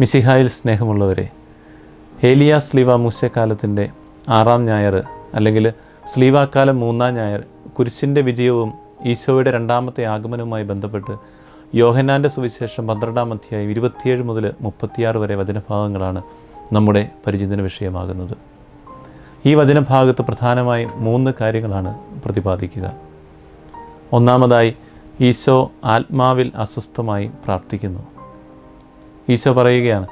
മിസിഹായിൽ സ്നേഹമുള്ളവരെ ഏലിയ സ്ലീവ മൂശക്കാലത്തിന്റെ ആറാം ഞായർ അല്ലെങ്കിൽ സ്ലീവാക്കാലം മൂന്നാം ഞായർ കുരിശിന്റെ വിജയവും ഈശോയുടെ രണ്ടാമത്തെ ആഗമനവുമായി ബന്ധപ്പെട്ട് യോഹനാന്റെ സുവിശേഷം പന്ത്രണ്ടാം അധ്യായം ഇരുപത്തിയേഴ് മുതൽ മുപ്പത്തിയാറ് വരെ വചനഭാഗങ്ങളാണ് നമ്മുടെ പരിചിതന വിഷയമാകുന്നത്. ഈ വചനഭാഗത്ത് പ്രധാനമായും മൂന്ന് കാര്യങ്ങളാണ് പ്രതിപാദിക്കുക. ഒന്നാമതായി ഈശോ ആത്മാവിൽ അസ്വസ്ഥമായി പ്രാർത്ഥിക്കുന്നു. ഈശോ പറയുകയാണ്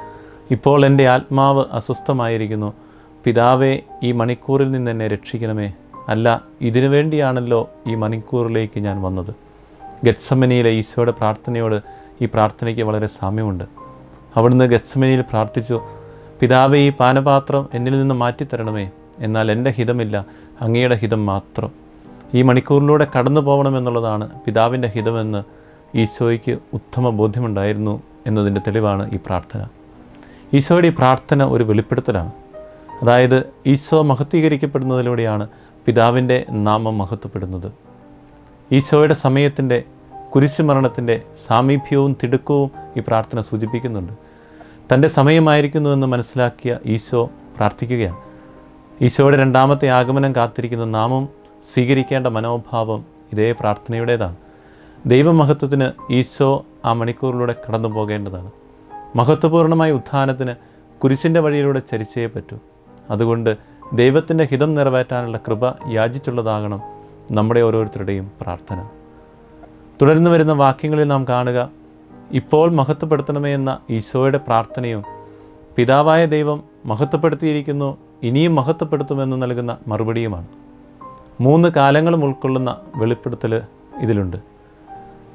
ഇപ്പോൾ എന്റെ ആത്മാവ് അസ്വസ്ഥമായിരിക്കുന്നു. പിതാവെ ഈ മണിക്കൂറിൽ നിന്ന് എന്നെ രക്ഷിക്കണമേ. അല്ല ഇതിനു വേണ്ടിയാണല്ലോ ഈ മണിക്കൂറിലേക്ക് ഞാൻ വന്നത്. ഗത്സമനിയിലെ ഈശോയുടെ പ്രാർത്ഥനയോട് ഈ പ്രാർത്ഥനയ്ക്ക് വളരെ സാമ്യമുണ്ട്. അവിടുന്ന് ഗത്സമനിയിൽ പ്രാർത്ഥിച്ചു പിതാവെ ഈ പാനപാത്രം എന്നിൽ നിന്ന് മാറ്റിത്തരണമേ. എന്നാൽ എന്റെ ഹിതമില്ല അങ്ങയുടെ ഹിതം മാത്രം. ഈ മണിക്കൂറിലൂടെ കടന്നു പോകണമെന്നുള്ളതാണ് പിതാവിന്റെ ഹിതമെന്ന് ഈശോയ്ക്ക് ഉത്തമ ബോധ്യമുണ്ടായിരുന്നു. എന്നതിന്റെ തെളിവാണ് ഈ പ്രാർത്ഥന. ഈശോയുടെ ഈ പ്രാർത്ഥന ഒരു വെളിപ്പെടുത്തലാണ്. അതായത് ഈശോ മഹത്വീകരിക്കപ്പെടുന്നതിലൂടെയാണ് പിതാവിന്റെ നാമം മഹത്വപ്പെടുന്നത്. ഈശോയുടെ സമയത്തിന്റെ കുരിശുമരണത്തിന്റെ സാമീപ്യവും തിടുക്കവും ഈ പ്രാർത്ഥന സൂചിപ്പിക്കുന്നുണ്ട്. തന്റെ സമയമായിരിക്കുന്നുവെന്ന് മനസ്സിലാക്കിയ ഈശോ പ്രാർത്ഥിക്കുകയാണ്. ഈശോയുടെ രണ്ടാമത്തെ ആഗമനം കാത്തിരിക്കുന്ന നാമം സ്വീകരിക്കേണ്ട മനോഭാവം ഇതേ പ്രാർത്ഥനയുടേതാണ്. ദൈവമഹത്വത്തിന് ഈശോ ആ മണിക്കൂറിലൂടെ കടന്നു പോകേണ്ടതാണ്. മഹത്വപൂർണമായ ഉത്ഥാനത്തിന് കുരിശിന്റെ വഴിയിലൂടെ ചരിച്ചേ പറ്റൂ. അതുകൊണ്ട് ദൈവത്തിന്റെ ഹിതം നിറവേറ്റാനുള്ള കൃപ യാചിച്ചുള്ളതാകണം നമ്മുടെ ഓരോരുത്തരുടെയും പ്രാർത്ഥന. തുടർന്ന് വരുന്ന വാക്യങ്ങളിൽ നാം കാണുക ഇപ്പോൾ മഹത്വപ്പെടുത്തണമേ എന്ന ഈശോയുടെ പ്രാർത്ഥനയും പിതാവായ ദൈവം മഹത്വപ്പെടുത്തിയിരിക്കുന്നു ഇനിയും മഹത്വപ്പെടുത്തുമെന്ന് നൽകുന്ന മറുപടിയുമാണ്. മൂന്ന് കാലങ്ങളും ഉൾക്കൊള്ളുന്ന വെളിപ്പെടുത്തൽ ഇതിലുണ്ട്.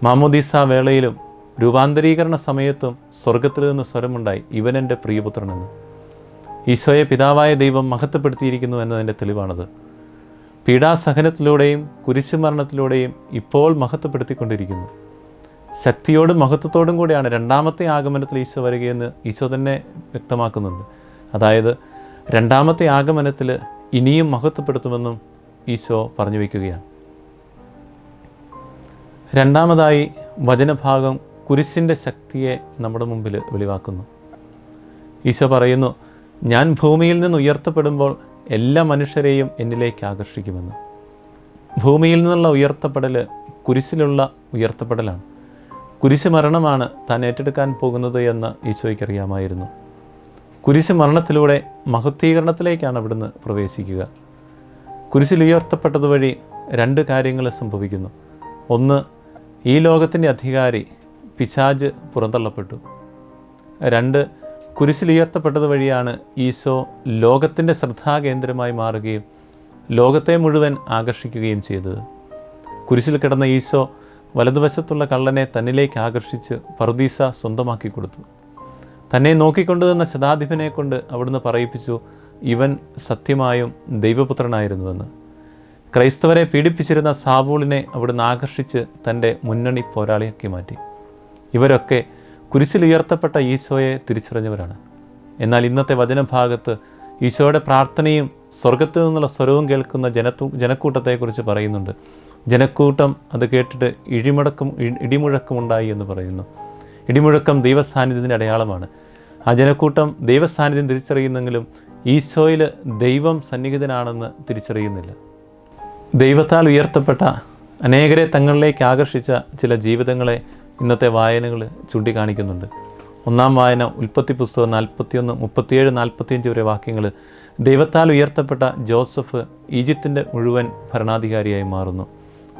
മാമോദീസ വേളയിലും രൂപാന്തരീകരണ സമയത്തും സ്വർഗത്തിൽ നിന്ന് സ്വരമുണ്ടായി ഇവൻ എന്റെ പ്രിയപുത്രനെന്ന്. ഈശോയെ പിതാവായ ദൈവം മഹത്വപ്പെടുത്തിയിരിക്കുന്നു എന്നതിന്റെ തെളിവാണത്. പീഡാസഹനത്തിലൂടെയും കുരിശുമരണത്തിലൂടെയും ഇപ്പോൾ മഹത്വപ്പെടുത്തിക്കൊണ്ടിരിക്കുന്നു. ശക്തിയോടും മഹത്വത്തോടും കൂടിയാണ് രണ്ടാമത്തെ ആഗമനത്തിൽ ഈശോ വരികയെന്ന് ഈശോ തന്നെ വ്യക്തമാക്കുന്നുണ്ട്. അതായത് രണ്ടാമത്തെ ആഗമനത്തിൽ ഇനിയും മഹത്വപ്പെടുത്തുമെന്നും ഈശോ പറഞ്ഞു വയ്ക്കുകയാണ്. രണ്ടാമതായി വചനഭാഗം കുരിശിന്റെ ശക്തിയെ നമ്മുടെ മുമ്പിൽ വെളിവാക്കുന്നു. ഈശോ പറയുന്നു ഞാൻ ഭൂമിയിൽ നിന്ന് ഉയർത്തപ്പെടുമ്പോൾ എല്ലാ മനുഷ്യരെയും എന്നിലേക്ക് ആകർഷിക്കുമെന്ന്. ഭൂമിയിൽ നിന്നുള്ള ഉയർത്തപ്പെടൽ കുരിശിലുള്ള ഉയർത്തപ്പെടലാണ്. കുരിശ് മരണമാണ് താൻ ഏറ്റെടുക്കാൻ പോകുന്നത് എന്ന് ഈശോയ്ക്ക് അറിയാമായിരുന്നു കുരിശ് മരണത്തിലൂടെ മഹത്വീകരണത്തിലേക്കാണ് അവിടുന്ന് പ്രവേശിക്കുക. കുരിശിൽ ഉയർത്തപ്പെട്ടത് വഴി രണ്ട് കാര്യങ്ങൾ സംഭവിക്കുന്നു. ഒന്ന് ഈ ലോകത്തിന്റെ അധികാരി പിശാജ് പുറന്തള്ളപ്പെട്ടു. രണ്ട് കുരിശിലുയർത്തപ്പെട്ടത് വഴിയാണ് ഈശോ ലോകത്തിന്റെ ശ്രദ്ധാകേന്ദ്രമായി മാറുകയും ലോകത്തെ മുഴുവൻ ആകർഷിക്കുകയും ചെയ്തത്. കുരിശിൽ കിടന്ന ഈശോ വലതുവശത്തുള്ള കള്ളനെ തന്നിലേക്ക് ആകർഷിച്ച് പറുദീസ സ്വന്തമാക്കി കൊടുത്തു. തന്നെ നോക്കിക്കൊണ്ടുതന്ന ശതാധിപനെ കൊണ്ട് അവിടുന്ന് പറയിപ്പിച്ചു ഇവൻ സത്യമായും ദൈവപുത്രനായിരുന്നുവെന്ന്. ക്രൈസ്തവരെ പീഡിപ്പിച്ചിരുന്ന സാബൂളിനെ അവിടുന്ന് ആകർഷിച്ച് തന്റെ മുന്നണി പോരാളിയാക്കി മാറ്റി. ഇവരൊക്കെ കുരിശിലുയർത്തപ്പെട്ട ഈശോയെ തിരിച്ചറിഞ്ഞവരാണ്. എന്നാൽ ഇന്നത്തെ വചനഭാഗത്ത് ഈശോയുടെ പ്രാർത്ഥനയും സ്വർഗത്തിൽ നിന്നുള്ള സ്വരവും കേൾക്കുന്ന ജനത്തു ജനക്കൂട്ടത്തെക്കുറിച്ച് പറയുന്നുണ്ട്. ജനക്കൂട്ടം അത് കേട്ടിട്ട് ഉണ്ടായി ഇടിമുഴക്കമുണ്ടായി എന്ന് പറയുന്നു. ഇടിമുഴക്കം ദൈവസാന്നിധ്യത്തിന്റെ അടയാളമാണ്. ആ ജനക്കൂട്ടം ദൈവസാന്നിധ്യം തിരിച്ചറിയുന്നെങ്കിലും ഈശോയിൽ ദൈവം സന്നിഹിതനാണെന്ന് തിരിച്ചറിയുന്നില്ല. ദൈവത്താൽ ഉയർത്തപ്പെട്ട അനേകരെ തങ്ങളിലേക്ക് ആകർഷിച്ച ചില ജീവിതങ്ങളെ ഇന്നത്തെ വായനകൾ ചൂണ്ടിക്കാണിക്കുന്നുണ്ട്. ഒന്നാം വായന ഉൽപ്പത്തി പുസ്തകം നാൽപ്പത്തിയൊന്ന് മുപ്പത്തിയേഴ് നാൽപ്പത്തിയഞ്ച് വരെ വാക്യങ്ങൾ. ദൈവത്താൽ ഉയർത്തപ്പെട്ട ജോസഫ് ഈജിപ്തിന്റെ മുഴുവൻ ഭരണാധികാരിയായി മാറുന്നു.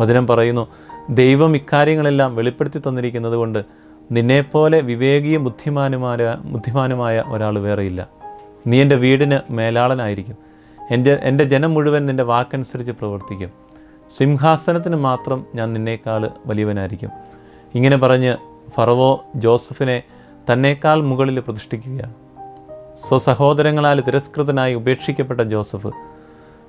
വചനം പറയുന്നു ദൈവം ഇക്കാര്യങ്ങളെല്ലാം വെളിപ്പെടുത്തി തന്നിരിക്കുന്നത് കൊണ്ട് നിന്നെപ്പോലെ വിവേകിയും ബുദ്ധിമാനുമായ ബുദ്ധിമാനുമായ ഒരാൾ വേറെയില്ല. നീ എന്റെ വീടിന് മേലാളനായിരിക്കും. എന്റെ എന്റെ ജനം മുഴുവൻ നിന്റെ വാക്കനുസരിച്ച് പ്രവർത്തിക്കും. സിംഹാസനത്തിന് മാത്രം ഞാൻ നിന്നേക്കാൾ വലിയവനായിരിക്കും. ഇങ്ങനെ പറഞ്ഞ് ഫറവോ ജോസഫിനെ തന്നേക്കാൾ മുകളിൽ പ്രതിഷ്ഠിക്കുകയാണ് സ്വസഹോദരങ്ങളാൽ തിരസ്കൃതനായി ഉപേക്ഷിക്കപ്പെട്ട ജോസഫ്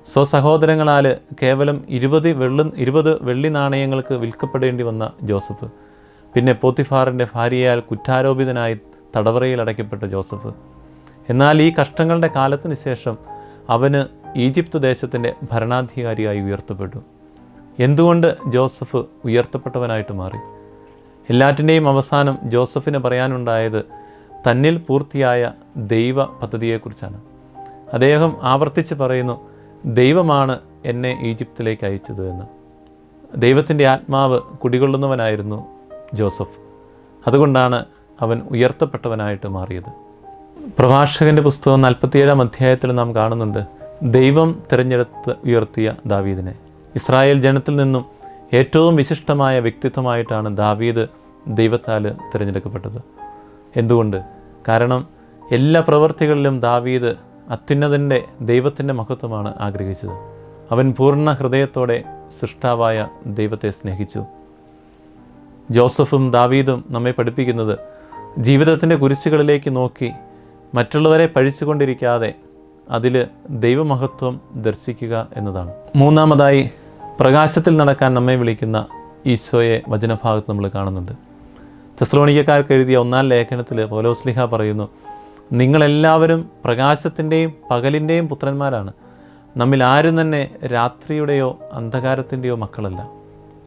സ്വസഹോദരങ്ങളാൽ കേവലം ഇരുപത് വെള്ളി ഇരുപത് വെള്ളി നാണയങ്ങൾക്ക് വിൽക്കപ്പെടേണ്ടി വന്ന ജോസഫ് പിന്നെ പോത്തിഫാറിന്റെ ഭാര്യയാൽ കുറ്റാരോപിതനായി തടവറയിൽ അടയ്ക്കപ്പെട്ട ജോസഫ്. എന്നാൽ ഈ കഷ്ടങ്ങളുടെ കാലത്തിന് ശേഷം അവന് ഈജിപ്ത് ദേശത്തിന്റെ ഭരണാധികാരിയായി ഉയർത്തപ്പെട്ടു. എന്തുകൊണ്ട് ജോസഫ് ഉയർത്തപ്പെട്ടവനായിട്ട് മാറി? എല്ലാറ്റിന്റെയും അവസാനം ജോസഫിന് പറയാനുണ്ടായത് തന്നിൽ പൂർത്തിയായ ദൈവ പദ്ധതിയെക്കുറിച്ചാണ്. അദ്ദേഹം ആവർത്തിച്ച് പറയുന്നു ദൈവമാണ് എന്നെ ഈജിപ്തിലേക്ക് അയച്ചത് എന്ന്. ദൈവത്തിന്റെ ആത്മാവ് കുടികൊള്ളുന്നവനായിരുന്നു ജോസഫ്. അതുകൊണ്ടാണ് അവൻ ഉയർത്തപ്പെട്ടവനായിട്ട് മാറിയത്. പ്രഭാഷകന്റെ പുസ്തകം നാൽപ്പത്തിയേഴാം അധ്യായത്തിൽ നാം കാണുന്നുണ്ട് ദൈവം തിരഞ്ഞെടുത്ത് ഉയർത്തിയ ദാവീദിനെ. ഇസ്രായേൽ ജനത്തിൽ നിന്നും ഏറ്റവും വിശിഷ്ടമായ വ്യക്തിത്വമായിട്ടാണ് ദാവീദ് ദൈവത്താൽ തിരഞ്ഞെടുക്കപ്പെട്ടത്. എന്തുകൊണ്ട്? കാരണം എല്ലാ പ്രവൃത്തികളിലും ദാവീദ് അത്യുന്നതന്റെ ദൈവത്തിന്റെ മഹത്വമാണ് ആഗ്രഹിച്ചത്. അവൻ പൂർണ ഹൃദയത്തോടെ സൃഷ്ടാവായ ദൈവത്തെ സ്നേഹിച്ചു. ജോസഫും ദാവീദും നമ്മെ പഠിപ്പിക്കുന്നത് ജീവിതത്തിന്റെ കുരിശുകളിലേക്ക് നോക്കി മറ്റുള്ളവരെ പഴിച്ചുകൊണ്ടിരിക്കാതെ അതിൽ ദൈവമഹത്വം ദർശിക്കുക എന്നതാണ്. മൂന്നാമതായി പ്രകാശത്തിൽ നടക്കാൻ നമ്മെ വിളിക്കുന്ന ഈശോയെ വചനഭാഗത്ത് നമ്മൾ കാണുന്നുണ്ട്. തെസ്ലോണിക്കക്കാർക്ക് എഴുതിയ ഒന്നാം ലേഖനത്തിൽ പോലോസ്ലിഹ പറയുന്നു നിങ്ങളെല്ലാവരും പ്രകാശത്തിന്റെയും പകലിന്റെയും പുത്രന്മാരാണ്. നമ്മിൽ ആരും തന്നെ രാത്രിയുടെയോ അന്ധകാരത്തിന്റെയോ മക്കളല്ല.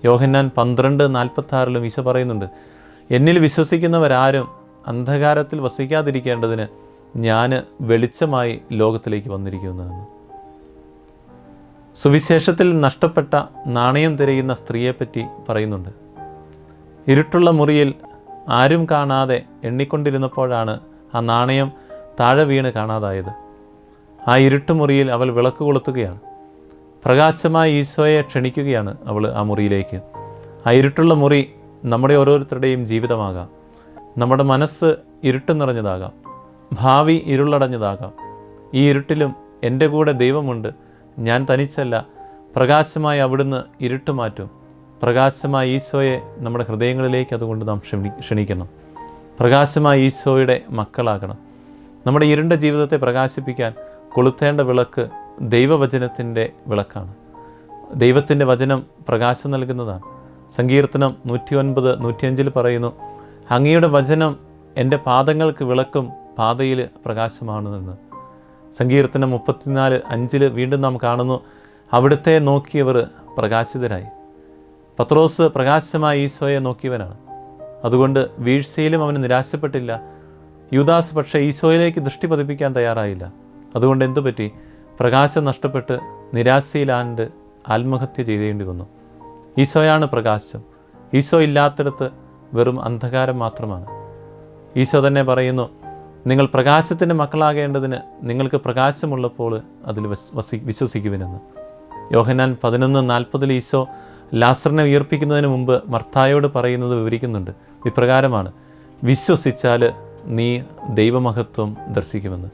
യോഹന്നാൻ പന്ത്രണ്ട് നാൽപ്പത്താറിലും ഈശോ പറയുന്നുണ്ട് എന്നിൽ വിശ്വസിക്കുന്നവരാരും അന്ധകാരത്തിൽ വസിക്കാതിരിക്കേണ്ടതിന് ഞാൻ വെളിച്ചമായി ലോകത്തിലേക്ക് വന്നിരിക്കുന്നതെന്ന്. സുവിശേഷത്തിൽ നഷ്ടപ്പെട്ട നാണയം തിരയുന്ന സ്ത്രീയെപ്പറ്റി പറയുന്നുണ്ട്. ഇരുട്ടുള്ള മുറിയിൽ ആരും കാണാതെ എണ്ണിക്കൊണ്ടിരുന്നപ്പോഴാണ് ആ നാണയം താഴെ വീണ് കാണാതായത്. ആ ഇരുട്ടുമുറിയിൽ അവൾ വിളക്ക് കൊളുത്തുകയാണ്. പ്രകാശമായ ഈശോയെ ക്ഷണിക്കുകയാണ് അവൾ ആ മുറിയിലേക്ക്. ആ ഇരുട്ടുള്ള മുറി നമ്മുടെ ഓരോരുത്തരുടെയും ജീവിതമാകാം. നമ്മുടെ മനസ്സ് ഇരുട്ട് നിറഞ്ഞതാകാം. ഭാവി ഇരുളടഞ്ഞതാകാം. ഈ ഇരുട്ടിലും എന്റെ കൂടെ ദൈവമുണ്ട്. ഞാൻ തനിച്ചല്ല. പ്രകാശമായി അവിടുന്ന് ഇരുട്ട് മാറ്റും. പ്രകാശമായ ഈശോയെ നമ്മുടെ ഹൃദയങ്ങളിലേക്ക് അതുകൊണ്ട് നാം ക്ഷണി ക്ഷണിക്കണം. പ്രകാശമായ ഈശോയുടെ മക്കളാകണം. നമ്മുടെ ഇരുണ്ട ജീവിതത്തെ പ്രകാശിപ്പിക്കാൻ കൊളുത്തേണ്ട വിളക്ക് ദൈവവചനത്തിന്റെ വിളക്കാണ്. ദൈവത്തിന്റെ വചനം പ്രകാശം നൽകുന്നതാണ്. സങ്കീർത്തനം നൂറ്റി ഒൻപത് നൂറ്റിയഞ്ചിൽ പറയുന്നു അങ്ങയുടെ വചനം എന്റെ പാദങ്ങൾക്ക് വിളക്കും പാതയിൽ പ്രകാശമാണെന്ന്. സങ്കീർത്തനം മുപ്പത്തിനാല് അഞ്ചിൽ വീണ്ടും നാം കാണുന്നു അവിടുത്തെ നോക്കിയവർ പ്രകാശിതരായി. പത്രോസ് പ്രകാശമായി ഈശോയെ നോക്കിയവനാണ്. അതുകൊണ്ട് വീഴ്ചയിലും അവന് നിരാശപ്പെട്ടില്ല. യുദാസ് പക്ഷേ ഈശോയിലേക്ക് ദൃഷ്ടി പതിപ്പിക്കാൻ തയ്യാറായില്ല. അതുകൊണ്ട് എന്തു പറ്റി പ്രകാശം നഷ്ടപ്പെട്ട് നിരാശയിലാണ്ട് ആത്മഹത്യ ചെയ്തേണ്ടി വന്നു. ഈശോയാണ് പ്രകാശം. ഈശോ ഇല്ലാത്തിടത്ത് വെറും അന്ധകാരം മാത്രമാണ്. ഈശോ തന്നെ പറയുന്നു നിങ്ങൾ പ്രകാശത്തിന്റെ മക്കളാകേണ്ടതിന് നിങ്ങൾക്ക് പ്രകാശമുള്ളപ്പോൾ അതിൽ വസ് വസി വിശ്വസിക്കുവിനെന്ന്. യോഹനാൻ പതിനൊന്ന് നാൽപ്പതിൽ ഈശോ ലാസറിനെ ഉയർപ്പിക്കുന്നതിന് മുമ്പ് മർത്തായോട് പറയുന്നത് വിവരിക്കുന്നുണ്ട്. ഇപ്രകാരമാണ് വിശ്വസിച്ചാൽ നീ ദൈവമഹത്വം ദർശിക്കുമെന്ന്.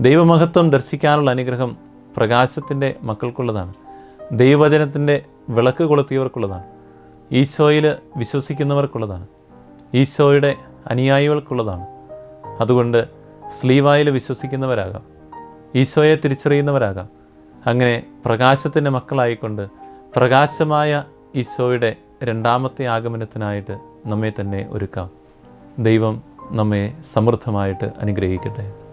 ദൈവമഹത്വം ദർശിക്കാനുള്ള അനുഗ്രഹം പ്രകാശത്തിന്റെ മക്കൾക്കുള്ളതാണ്. ദൈവവചനത്തിന്റെ വിളക്ക് കൊളുത്തിയവർക്കുള്ളതാണ്. ഈശോയിൽ വിശ്വസിക്കുന്നവർക്കുള്ളതാണ്. ഈശോയുടെ അനുയായികൾക്കുള്ളതാണ്. അതുകൊണ്ട് സ്ലീവായിൽ വിശ്വസിക്കുന്നവരാകാം. ഈശോയെ തിരിച്ചറിയുന്നവരാകാം. അങ്ങനെ പ്രകാശത്തിന്റെ മക്കളായിക്കൊണ്ട് പ്രകാശമായ ഈശോയുടെ രണ്ടാമത്തെ ആഗമനത്തിനായിട്ട് നമ്മെ തന്നെ ഒരുക്കാം. ദൈവം നമ്മെ സമൃദ്ധമായിട്ട് അനുഗ്രഹിക്കട്ടെ.